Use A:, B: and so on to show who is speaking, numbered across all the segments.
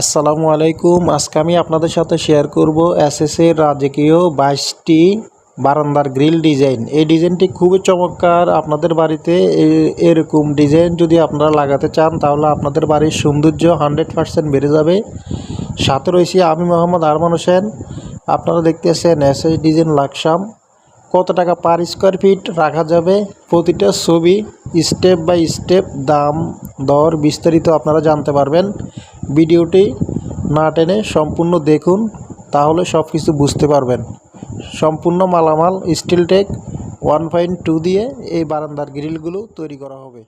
A: আসসালামু আলাইকুম। আজকে আমি আপনাদের সাথে শেয়ার করব এসএস এর রাজকীয় বাইশটি বারান্দার গ্রিল ডিজাইন এই ডিজাইনটি খুবই চমৎকার। আপনাদের বাড়িতে এরকম ডিজাইন যদি আপনারা লাগাতে চান, তাহলে আপনাদের বাড়ির সৌন্দর্য হান্ড্রেড পার্সেন্ট বেড়ে যাবে। সাথে রয়েছি আমি মোহাম্মদ আরমান হোসেন। আপনারা দেখতেছেন এসএস ডিজাইন লাকসাম। কত টাকা পার স্কোয়ার ফিট রাখা যাবে? প্রতিটা ছবি স্টেপ বাই স্টেপ দাম, দর বিস্তারিত আপনারা জানতে পারবেন। ভিডিওটি না টেনে সম্পূর্ণ দেখুন, তাহলে সব কিছু বুঝতে পারবেন। সম্পূর্ণ মালামাল steel tech one point two দিয়ে এই বারান্দার গ্রিলগুলো তৈরি করা হবে।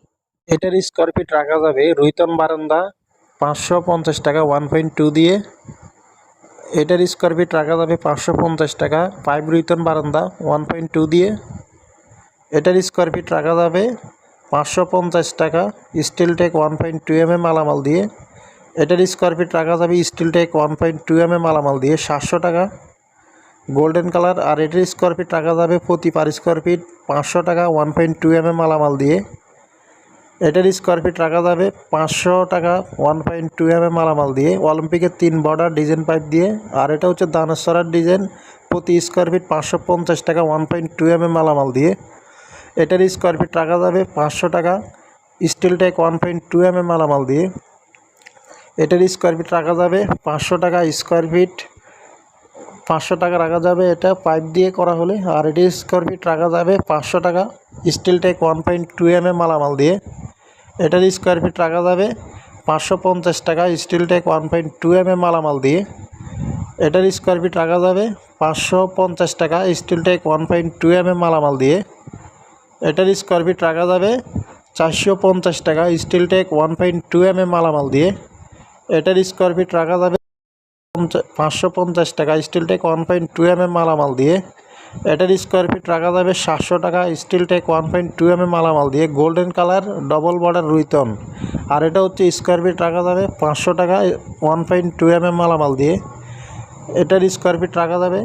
A: এটার স্কোয়ার ফিট রাখা যাবে রুইতন বারান্দা পাঁচশো পঞ্চাশ টাকা ওয়ান পয়েন্ট টু দিয়ে। এটার স্কোয়ার ফিট রাখা যাবে পাঁচশো পঞ্চাশ টাকা পাইপ রুইতন বারান্দা ওয়ান পয়েন্ট টু দিয়ে। এটার স্কোয়ার ফিট রাখা যাবে পাঁচশো পঞ্চাশ টাকা steel tech one point two M M মালামাল দিয়ে। এটার স্কোয়ার ফিট রাখা যাবে steel tech one point two M M মালামাল দিয়ে, সাতশো টাকা। গোল্ডেন কালার আর এটার স্কোয়ার ফিট রাখা যাবে প্রতি পার স্কোয়ার ফিট পাঁচশো টাকা one point two M M মালামাল দিয়ে। এটার স্কোয়ার ফিট রাখা যাবে পাঁচশো টাকা one point two M M মালামাল দিয়ে। অলিম্পিকের তিন বর্ডার ডিজাইন পাইপ দিয়ে, আর এটা হচ্ছে দানেশ্বরার ডিজাইন প্রতি স্কোয়ার ফিট পাঁচশো পঞ্চাশ টাকা one point two M M মালামাল দিয়ে। এটার স্কোয়ার ফিট রাখা যাবে পাঁচশো টাকা steel tech one point two M M মালামাল দিয়ে। এটার স্কোয়ার ফিট রাখা যাবে, পাঁচশো টাকা স্কোয়ার ফিট পাঁচশো টাকা রাখা যাবে এটা পাইপ দিয়ে করা হলে, আর এটি স্কোয়ার ফিট রাখা যাবে পাঁচশো টাকা steel tech one point two M M মালামাল দিয়ে। এটার স্কোয়ার ফিট রাখা যাবে পাঁচশো পঞ্চাশ টাকা steel tech one point two M M মালামাল দিয়ে। এটার স্কোয়ার ফিট রাখা যাবে পাঁচশো পঞ্চাশ টাকা steel tech one point two M M মালামাল দিয়ে। এটার স্কোয়ার ফিট রাখা যাবে চারশো পঞ্চাশ টাকা steel tech one point two M M মালামাল দিয়ে। এটার স্কোয়ার ফিট রাখা যাবে পাঁচশো পঞ্চাশ টাকা। Steel tech one point two M M মালামাল দিয়ে এটার স্কোয়ার ফিট রাখা যাবে সাতশো টাকা। Steel tech one point two M M মালামাল দিয়ে গোল্ডেন কালার ডবল বর্ডার রুইতন। আর এটা হচ্ছে স্কোয়ার ফিট রাখা যাবে পাঁচশো টাকা one point two M M মালামাল দিয়ে এটার স্কোয়ার ফিট রাখা যাবে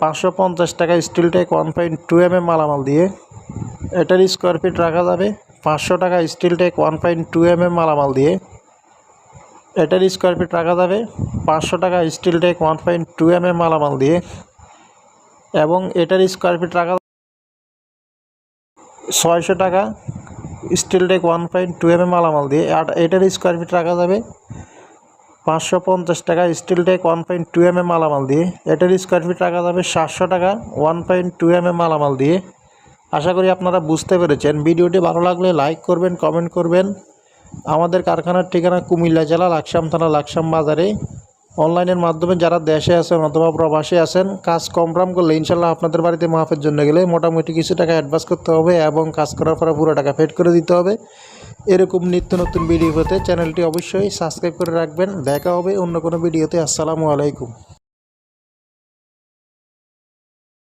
A: পাঁচশো পঞ্চাশ টাকা। Steel tech one point two M M মালামাল দিয়ে এটার স্কোয়ার ফিট রাখা যাবে পাঁচশো টাকা। Steel tech one point two M M মালামাল দিয়ে এটার স্কোয়ার ফিট রাখা যাবে। পাঁচশো টাকা steel tech one point two M M মালামাল দিয়ে। এবং এটার স্কোয়ার ফিট রাখা ছয়শো টাকা steel tech one point two M M মালামাল দিয়ে। আর এটার স্কোয়ার ফিট রাখা যাবে পাঁচশো পঞ্চাশ টাকা steel tech one point two M M মালামাল দিয়ে। এটার স্কোয়ার ফিট রাখা যাবে সাতশো টাকা one point two M M মালামাল দিয়ে। আশা করি আপনারা বুঝতে পেরেছেন। ভিডিওটি ভালো লাগলে লাইক করবেন কমেন্ট করবেন। আমাদের কারখানার ঠিকানা কুমিল্লা জেলা, লাকসাম থানা, লাকসাম বাজারে। অনলাইনের মাধ্যমে যারা দেশে আছেন অথবা প্রবাসে আছেন, কাজ কম রাম করলে ইনশাল্লাহ আপনাদের বাড়িতে মাফের জন্য গেলে মোটামুটি কিছু টাকা অ্যাডভান্স করতে হবে এবং কাজ করার পরে পুরো টাকা পেড করে দিতে হবে। এরকম নিত্য নতুন ভিডিও চ্যানেলটি অবশ্যই সাবস্ক্রাইব করে রাখবেন। দেখা হবে অন্য কোনো ভিডিওতে আসসালামু আলাইকুম।